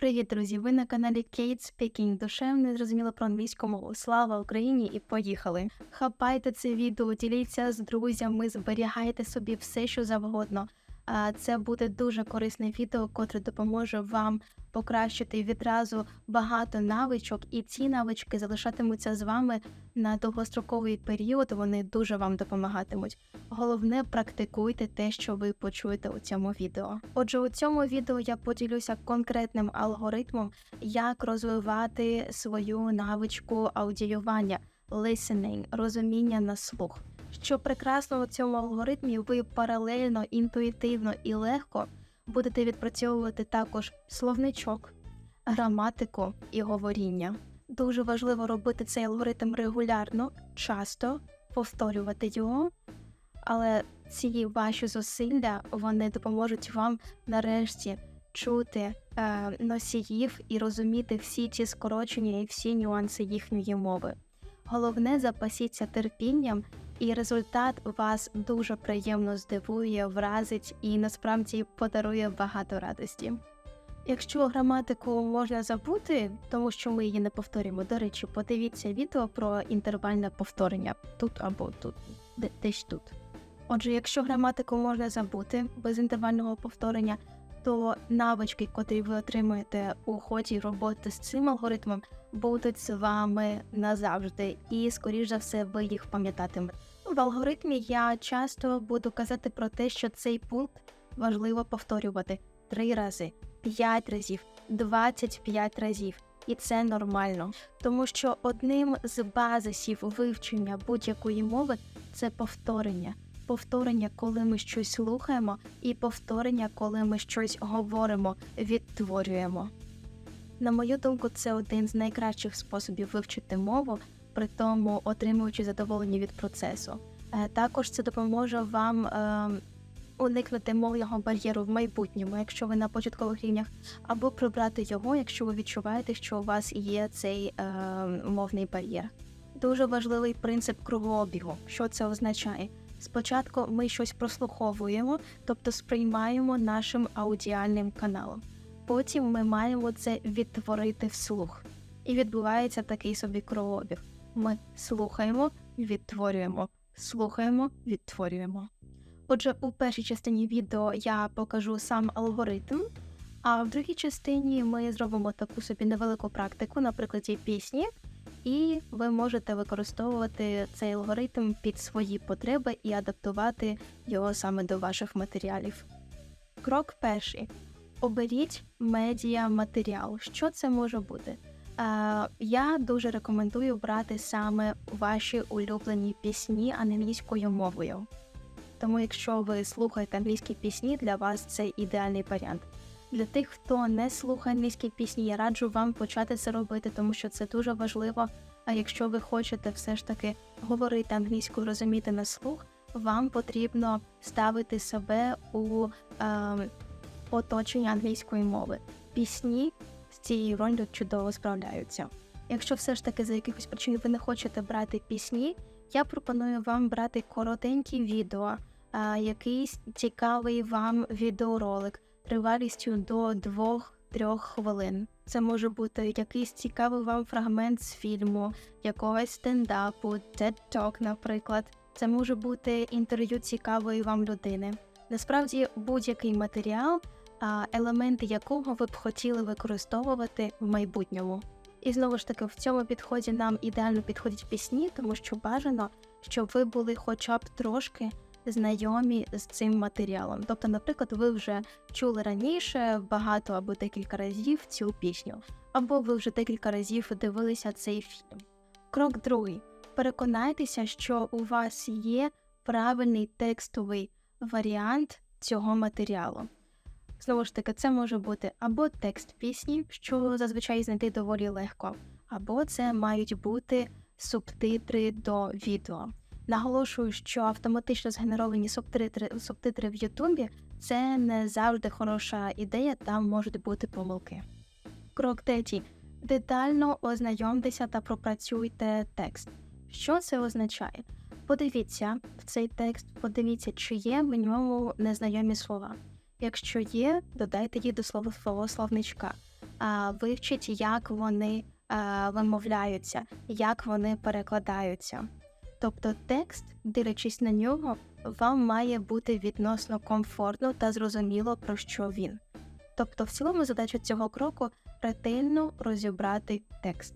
Привіт, друзі! Ви на каналі Kate Speaking. Душевне зрозуміло про англійську мову. Слава Україні і поїхали! Хапайте це відео, діліться з друзями, зберігайте собі все, що завгодно. Це буде дуже корисне відео, котре допоможе вам покращити відразу багато навичок, і ці навички залишатимуться з вами на довгостроковий період. Вони дуже вам допомагатимуть. Головне, практикуйте те, що ви почуєте у цьому відео. Отже, у цьому відео я поділюся конкретним алгоритмом, як розвивати свою навичку аудіювання, listening, розуміння на слух. Що прекрасно у цьому алгоритмі ви паралельно, інтуїтивно і легко будете відпрацьовувати також словничок, граматику і говоріння. Дуже важливо робити цей алгоритм регулярно, часто повторювати його, але ці ваші зусилля вони допоможуть вам нарешті чути е, носіїв і розуміти всі ці скорочення і всі нюанси їхньої мови. Головне, запасіться терпінням, і результат вас дуже приємно здивує, вразить і насправді подарує багато радості. Якщо граматику можна забути, тому що ми її не повторюємо, до речі, подивіться відео про інтервальне повторення тут або тут, де, десь тут. Отже, якщо граматику можна забути без інтервального повторення, то навички, котрі ви отримуєте у ході роботи з цим алгоритмом, будуть з вами назавжди, і, скоріш за все, ви їх пам'ятатимете. В алгоритмі я часто буду казати про те, що цей пункт важливо повторювати три рази, п'ять разів, 25 разів. І це нормально, тому що одним з базисів вивчення будь-якої мови це повторення. Повторення, коли ми щось слухаємо, і повторення, коли ми щось говоримо, відтворюємо. На мою думку, це один з найкращих способів вивчити мову, при тому отримуючи задоволення від процесу. Е, Також це допоможе вам е, уникнути мовного бар'єру в майбутньому, якщо ви на початкових рівнях, або прибрати його, якщо ви відчуваєте, що у вас є цей е, мовний бар'єр. Дуже важливий принцип кругообігу. Що це означає? Спочатку ми щось прослуховуємо, тобто сприймаємо нашим аудіальним каналом. Потім ми маємо це відтворити вслух. І відбувається такий собі кровообіг. Ми слухаємо, відтворюємо, слухаємо, відтворюємо. Отже, у першій частині відео я покажу сам алгоритм, а в другій частині ми зробимо таку собі невелику практику на прикладі пісні, і ви можете використовувати цей алгоритм під свої потреби і адаптувати його саме до ваших матеріалів. Крок перший. Оберіть медіа матеріал. Що це може бути? Е, я дуже рекомендую брати саме ваші улюблені пісні англійською мовою. Тому, якщо ви слухаєте англійські пісні, для вас це ідеальний варіант. Для тих, хто не слухає англійські пісні, я раджу вам почати це робити, тому що це дуже важливо. А якщо ви хочете все ж таки говорити англійською, розуміти на слух, вам потрібно ставити себе у е, оточення англійської мови. Пісні цією ролью чудово справляються. Якщо все ж таки за якихось причин ви не хочете брати пісні, я пропоную вам брати коротенькі відео, а, якийсь цікавий вам відеоролик тривалістю до 2-3 хвилин. Це може бути якийсь цікавий вам фрагмент з фільму, якогось стендапу, TED Talk, наприклад. Це може бути інтерв'ю цікавої вам людини. Насправді, будь-який матеріал, елементи якого ви б хотіли використовувати в майбутньому. І знову ж таки, в цьому підході нам ідеально підходять пісні, тому що бажано, щоб ви були хоча б трошки знайомі з цим матеріалом. Тобто, наприклад, ви вже чули раніше багато або декілька разів цю пісню, або ви вже декілька разів дивилися цей фільм. Крок другий. Переконайтеся, що у вас є правильний текстовий варіант цього матеріалу. Знову ж таки, це може бути або текст пісні, що зазвичай знайти доволі легко, або це мають бути субтитри до відео. Наголошую, що автоматично згенеровані субтитри, субтитри в Ютубі це не завжди хороша ідея, там можуть бути помилки. Крок третій. Детально ознайомтеся та пропрацюйте текст. Що це означає? Подивіться в цей текст, подивіться, чи є в ньому незнайомі слова. Якщо є, додайте їх до слово словничка. а, вивчіть, як вони вимовляються, як вони перекладаються. Тобто текст, дивлячись на нього, вам має бути відносно комфортно та зрозуміло, про що він. Тобто, в цілому задача цього кроку ретельно розібрати текст.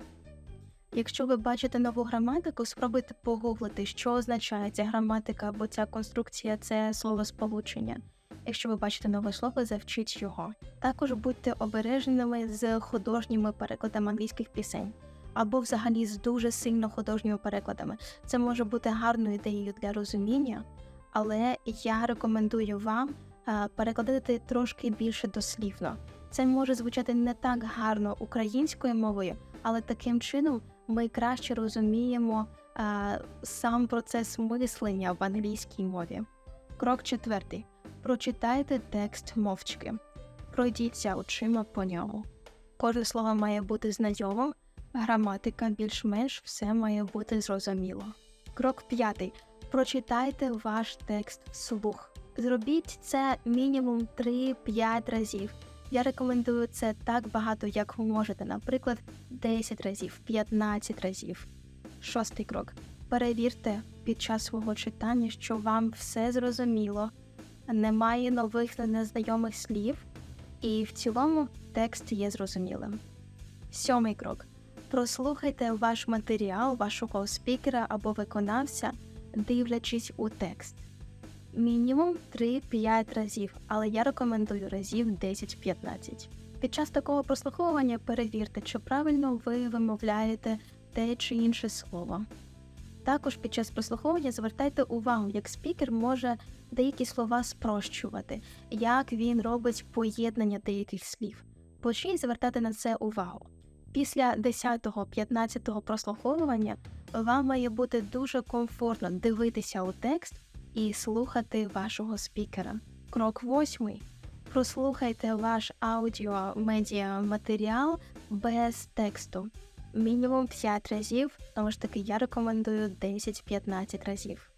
Якщо ви бачите нову граматику, спробуйте погуглити, що означає ця граматика або ця конструкція, це словосполучення. Якщо ви бачите нове слово, завчіть його. Також будьте обережними з художніми перекладами англійських пісень або взагалі з дуже сильно художніми перекладами. Це може бути гарною ідеєю для розуміння, але я рекомендую вам е, перекладати трошки більше дослівно. Це може звучати не так гарно українською мовою, але таким чином ми краще розуміємо е, сам процес мислення в англійській мові. Крок четвертий. Прочитайте текст мовчки. Пройдіться очима по ньому. Кожне слово має бути знайомим, граматика більш-менш все має бути зрозуміло. Крок п'ятий. Прочитайте ваш текст вслух. Зробіть це мінімум 3-5 разів. Я рекомендую це так багато, як ви можете, наприклад, 10 разів, 15 разів. Шостий крок. Перевірте під час свого читання, що вам все зрозуміло, немає нових та незнайомих слів, і в цілому текст є зрозумілим. Сьомий крок. Прослухайте ваш матеріал вашого спікера або виконавця, дивлячись у текст. Мінімум 3-5 разів, але я рекомендую разів 10-15. Під час такого прослуховування перевірте, чи правильно ви вимовляєте те чи інше слово. Також під час прослуховування звертайте увагу, як спікер може деякі слова спрощувати, як він робить поєднання деяких слів. Почніть звертати на це увагу. Після 10-15 прослуховування вам має бути дуже комфортно дивитися у текст і слухати вашого спікера. Крок восьмий. Прослухайте ваш аудіо-медіа матеріал без тексту. Мінімум 5 разів, тому ж таки я рекомендую 10-15 разів.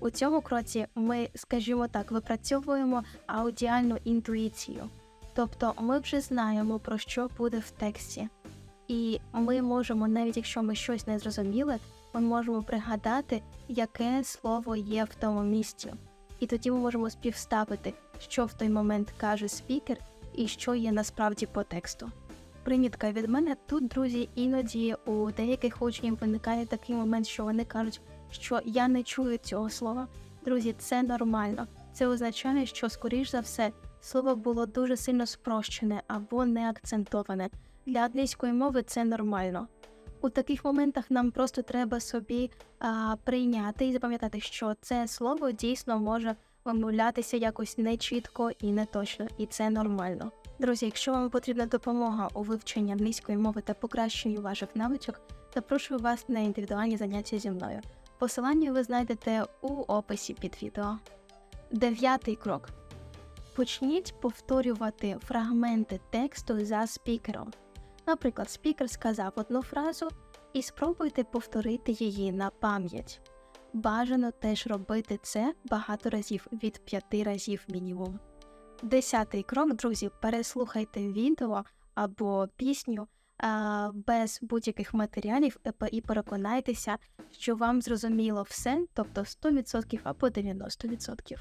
У цьому кроці ми, скажімо так, випрацьовуємо аудіальну інтуїцію. Тобто ми вже знаємо, про що буде в тексті. І ми можемо, навіть якщо ми щось не зрозуміли, ми можемо пригадати, яке слово є в тому місці. І тоді ми можемо співставити, що в той момент каже спікер і що є насправді по тексту. Примітка від мене тут, друзі, іноді у деяких учнів виникає такий момент, що вони кажуть, що я не чую цього слова. Друзі, це нормально. Це означає, що, скоріш за все, слово було дуже сильно спрощене або не акцентоване. Для англійської мови це нормально. У таких моментах нам просто треба собі а, прийняти і запам'ятати, що це слово дійсно може вимовлятися якось нечітко і неточно, і це нормально. Друзі, якщо вам потрібна допомога у вивченні англійської мови та покращенню ваших навичок, запрошую вас на індивідуальні заняття зі мною. Посилання ви знайдете у описі під відео. Дев'ятий крок. Почніть повторювати фрагменти тексту за спікером. Наприклад, спікер сказав одну фразу і спробуйте повторити її на пам'ять. Бажано теж робити це багато разів від п'яти разів мінімум. Десятий крок, друзі, переслухайте відео або пісню а, без будь-яких матеріалів е, і переконайтеся, що вам зрозуміло все, тобто 100% або 90%.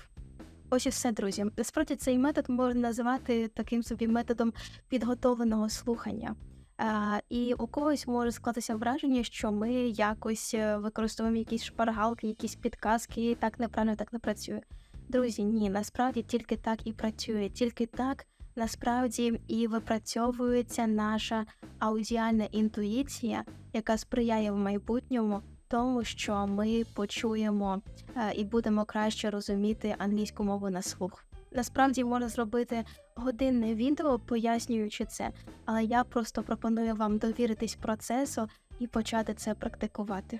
Ось і все, друзі. Насправді цей метод можна називати таким собі методом підготовленого слухання. А, і у когось може склатися враження, що ми якось е, використовуємо якісь шпаргалки, якісь підказки, так неправильно так не працює. Друзі, ні, насправді тільки так і працює, тільки так насправді і випрацьовується наша аудіальна інтуїція, яка сприяє в майбутньому тому, що ми почуємо е, і будемо краще розуміти англійську мову на слух. Насправді можна зробити годинне відео, пояснюючи це, але я просто пропоную вам довіритись процесу і почати це практикувати.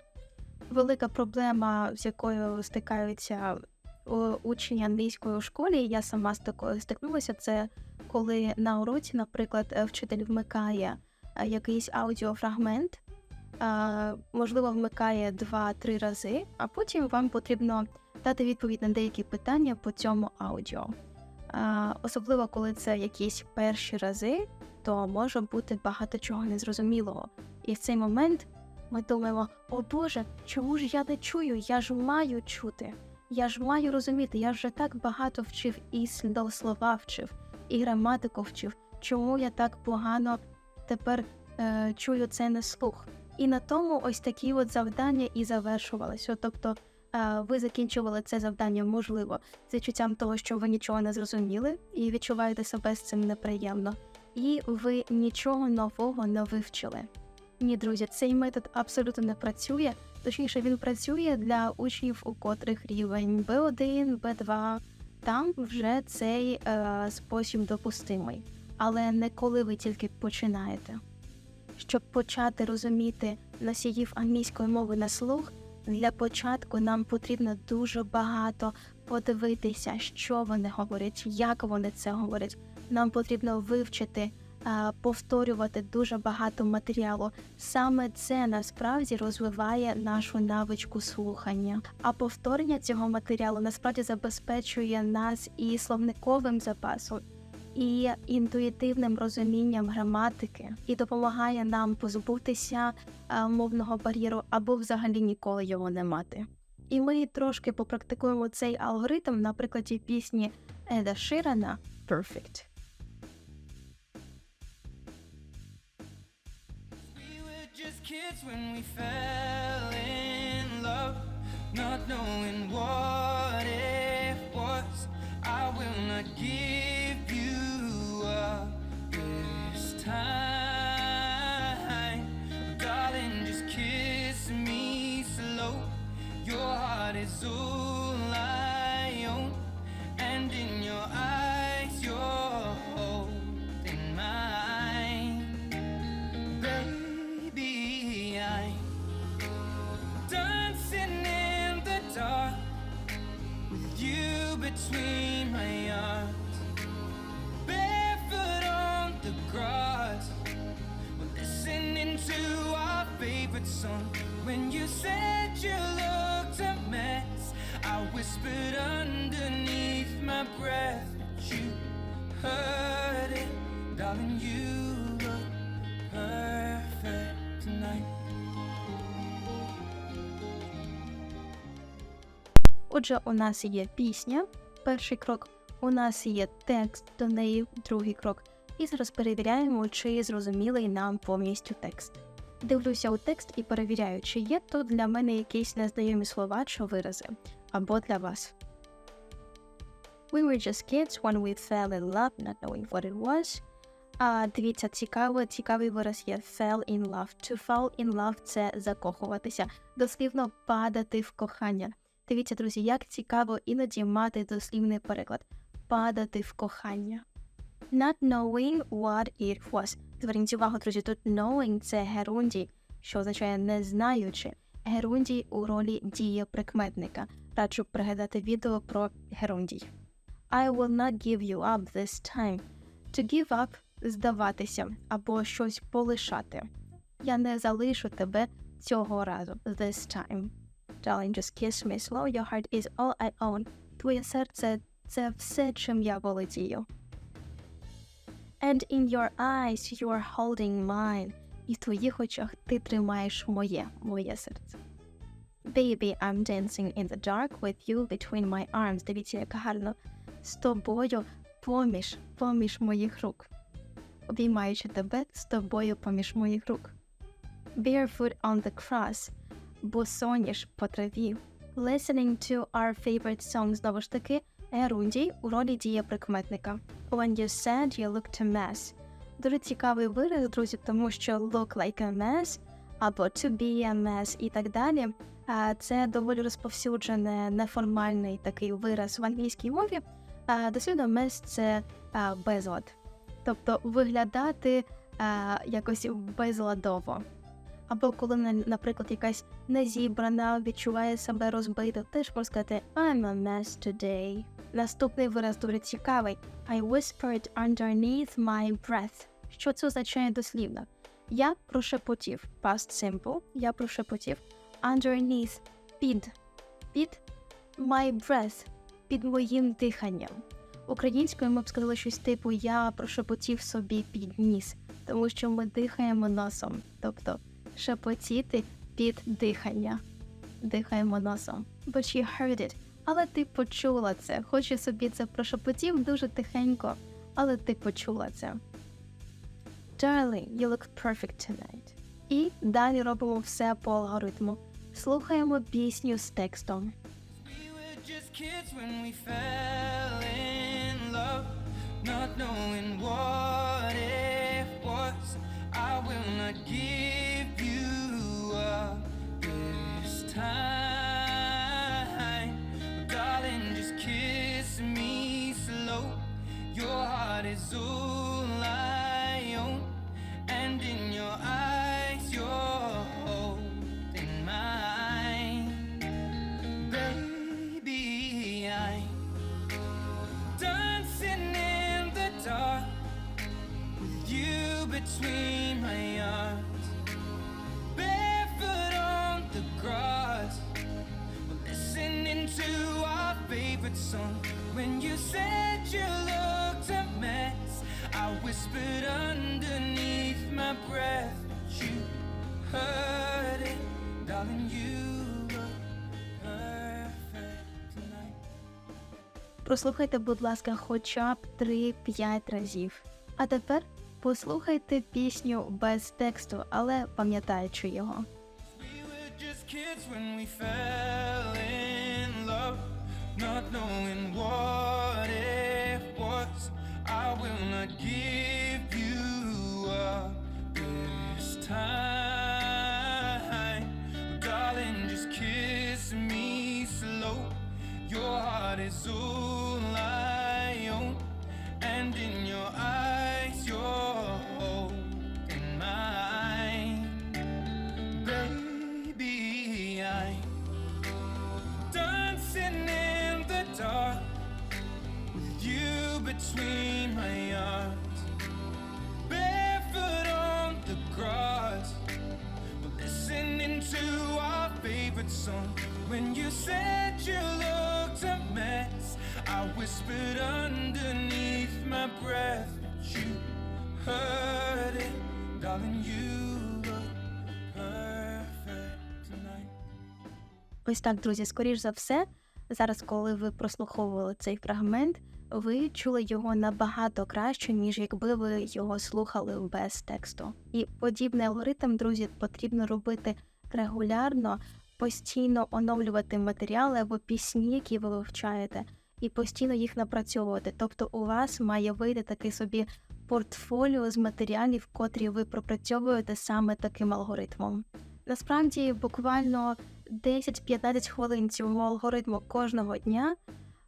Велика проблема, з якою стикаються учні англійської у школі, я сама з такою стикнулася. Це коли на уроці, наприклад, е, вчитель вмикає е, якийсь аудіофрагмент, можливо, вмикає 2-3 рази, а потім вам потрібно дати відповідь на деякі питання по цьому аудіо. Особливо, коли це якісь перші рази, то може бути багато чого незрозумілого. І в цей момент ми думаємо: о Боже, чому ж я не чую? Я ж маю чути. Я ж маю розуміти, я вже так багато вчив і слова вчив, і граматику вчив. Чому я так погано тепер е, чую це на слух? І на тому ось такі от завдання і завершувалися. Тобто е, ви закінчували це завдання, можливо, з відчуттям того, що ви нічого не зрозуміли, і відчуваєте себе з цим неприємно, і ви нічого нового не вивчили. Ні, друзі, цей метод абсолютно не працює. Точніше, він працює для учнів, у котрих рівень B1, B2. Там вже цей е, спосіб допустимий, але не коли ви тільки починаєте. Щоб почати розуміти носіїв англійської мови на слух, для початку нам потрібно дуже багато подивитися, що вони говорять, як вони це говорять. Нам потрібно вивчити, повторювати дуже багато матеріалу. Саме це насправді розвиває нашу навичку слухання. А повторення цього матеріалу насправді забезпечує нас і словниковим запасом, і інтуїтивним розумінням граматики, і допомагає нам позбутися мовного бар'єру або взагалі ніколи його не мати. І ми трошки попрактикуємо цей алгоритм на прикладі пісні Еда Ширана Perfect. Kids when we fell in love, not knowing what it was. I will not give favorite song. When you said you looked a mess, I whispered underneath my breath, but you heard it, darling. You look perfect tonight. Отже, у нас є пісня, перший крок, у нас є текст до неї, другий крок. І зараз перевіряємо, чи зрозумілий нам повністю текст. Дивлюся у текст і перевіряю, чи є тут для мене якісь незнайомі слова чи вирази, або для вас. We were just kids when we fell in love, not knowing what it was. А, дивіться, цікаво, цікавий вираз є fell in love. To fall in love – це закохуватися, дослівно падати в кохання. Дивіться, друзі, як цікаво іноді мати дослівний переклад падати в кохання. Not knowing what it was. Зверніть увагу, друзі, тут knowing – це герундій, що означає не знаючи. Герундій у ролі дієприкметника. Раджу пригадати відео про герундій. I will not give you up this time. To give up – здаватися або щось полишати. Я не залишу тебе цього разу. This time. Darling, just kiss me slow. Your heart is all I own. Твоє серце – це все, чим я володію. And in your eyes you are holding mine. І в твоїх очах ти тримаєш моє, моє серце. Baby, I'm dancing in the dark with you between my arms. Дивіться, як гарно. З тобою поміж, поміж моїх рук. Обіймаючи тебе з тобою поміж моїх рук. Barefoot on the cross. Босоніж по траві. Listening to our favorite songs. Знову ж таки, Ерундій у ролі дієприкметника. When you said you looked a mess. Дуже цікавий вираз, друзі, тому що look like a mess або to be a mess і так далі. Це доволі розповсюджений неформальний такий вираз в англійській мові. Дослідно mess – це безлад. Тобто виглядати якось безладово. Або коли, наприклад, якась незібрана, відчуває себе розбито, теж можна сказати I'm a mess today. Наступний вираз дуже цікавий. I whispered underneath my breath. Що це означає дослівно? Я прошепотів. Past simple. Я прошепотів. Underneath. Під. Під my breath. Під моїм диханням. Українською ми б сказали щось типу Я прошепотів собі під ніс, тому що ми дихаємо носом, тобто шепотіти під дихання. Дихаємо носом. But she heard it. Але ти почула це. Хоч і собі це прошепотів дуже тихенько, але ти почула це. Darling, you look perfect tonight. І далі робимо все по алгоритму. Слухаємо пісню з текстом. Give you up this time. Jesus. Прослухайте, будь ласка, хоча б 3-5 разів. А тепер послухайте пісню без тексту, але пам'ятаючи його. Darling, just kiss me slow. Your heart is all Ось так, друзі, скоріш за все, зараз, коли ви прослуховували цей фрагмент, ви чули його набагато краще, ніж якби ви його слухали без тексту. І подібний алгоритм, друзі, потрібно робити регулярно, постійно оновлювати матеріали або пісні, які ви вивчаєте, і постійно їх напрацьовувати. Тобто, у вас має вийти такий собі портфоліо з матеріалів, котрі ви пропрацьовуєте саме таким алгоритмом. Насправді, буквально 10-15 хвилин цього алгоритму кожного дня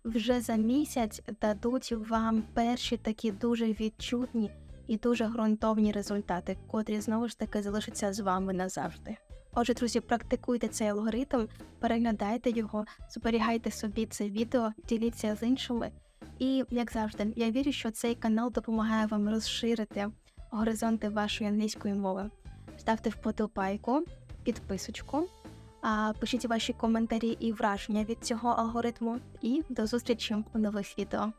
вже за місяць дадуть вам перші такі дуже відчутні і дуже ґрунтовні результати, котрі знову ж таки залишаться з вами назавжди. Отже, друзі, практикуйте цей алгоритм, переглядайте його, зберігайте собі це відео, діліться з іншими. І як завжди, я вірю, що цей канал допомагає вам розширити горизонти вашої англійської мови. Ставте вподобайку, підписочку, пишіть ваші коментарі і враження від цього алгоритму. І до зустрічі у нових відео.